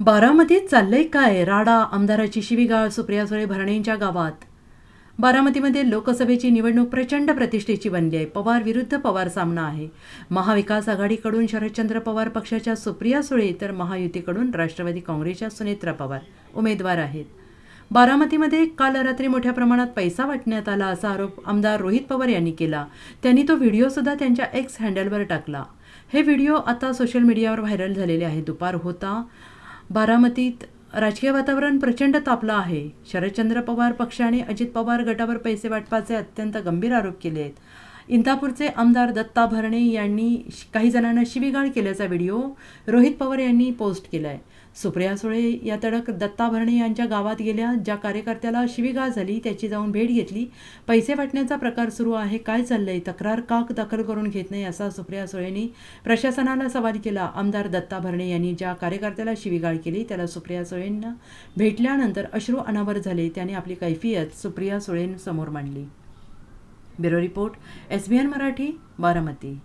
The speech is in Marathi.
बारामतीत चाललंय काय? राडा आमदाराची शिवीगाळ सुप्रिया सुळे भरणेंच्या गावात. बारामतीमध्ये लोकसभेची निवडणूक प्रचंड प्रतिष्ठेची बनली आहे. पवार विरुद्ध पवार सामना आहे. महाविकास आघाडीकडून शरदचंद्र पवार पक्षाच्या सुप्रिया सुळे तर महायुतीकडून राष्ट्रवादी काँग्रेसच्या सुनेत्रा पवार उमेदवार आहेत. बारामतीमध्ये काल रात्री मोठ्या प्रमाणात पैसा वाटण्यात आला असा आरोप आमदार रोहित पवार यांनी केला. त्यांनी तो व्हिडिओसुद्धा त्यांच्या एक्स हँडलवर टाकला. हे व्हिडिओ आता सोशल मीडियावर व्हायरल झालेले आहे. दुपार होता. बारामतीत राजकीय वातावरण प्रचंड तापलं आहे. शरदचंद्र पवार पक्षाने अजित पवार गटावर पैसे वाटपाचे अत्यंत गंभीर आरोप केले आहेत. इंदापूरचे आमदार दत्ता भरणे यांनी काही जणांना शिवीगाळ केल्याचा व्हिडिओ रोहित पवार यांनी पोस्ट केला आहे सुप्रिया सुळे या तडक दत्ता भरणे यांच्या गावात गेल्या ज्या कार्यकर्त्याला शिवीगाळ झाली त्याची जाऊन भेट घेतली. पैसे वाटण्याचा प्रकार सुरू आहे काय चाललंय? तक्रार का दखल करून घेत नाही असा सुप्रिया सुळेंनी प्रशासनाला सवाल केला. आमदार दत्ता भरणे यांनी ज्या कार्यकर्त्याला शिवीगाळ केली त्याला सुप्रिया सुळेंना भेटल्यानंतर अश्रू अनावर झाले. त्याने आपली कैफियत सुप्रिया सुळेंसमोर मांडली. Bureau report S B N Marathi Baramati.